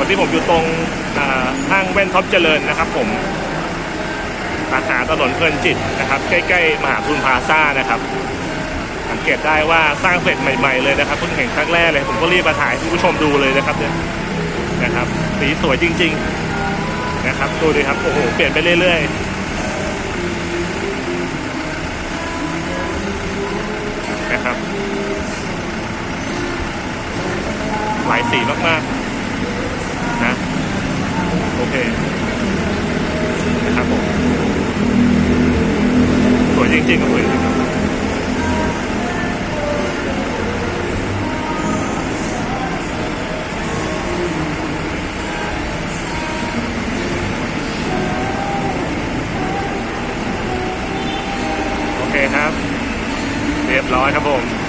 อนนี้ผมอยู่ตรงอ่าห้างแว่นท็อปเจริญนะครับ ผมสาขาถนนเพลินจิตนะครับ ใกล้ๆมหาทุนพาซ่านะครับ สังเกตได้ว่าสร้างเสร็จใหม่ ๆ เลยนะครับเพิ่งเห็นครั้งแรกเลย ผมก็รีบมาถ่ายให้ผู้ชมดูเลยนะครับเนี่ยนะครับ สีสวยจริง ๆนะครับดูดิครับโอ้โหเปลี่ยนไปเรื่อยๆนะครับหลายสีมาก ๆ ริงๆครับคุโอเคครับ เรียบร้อยครับผม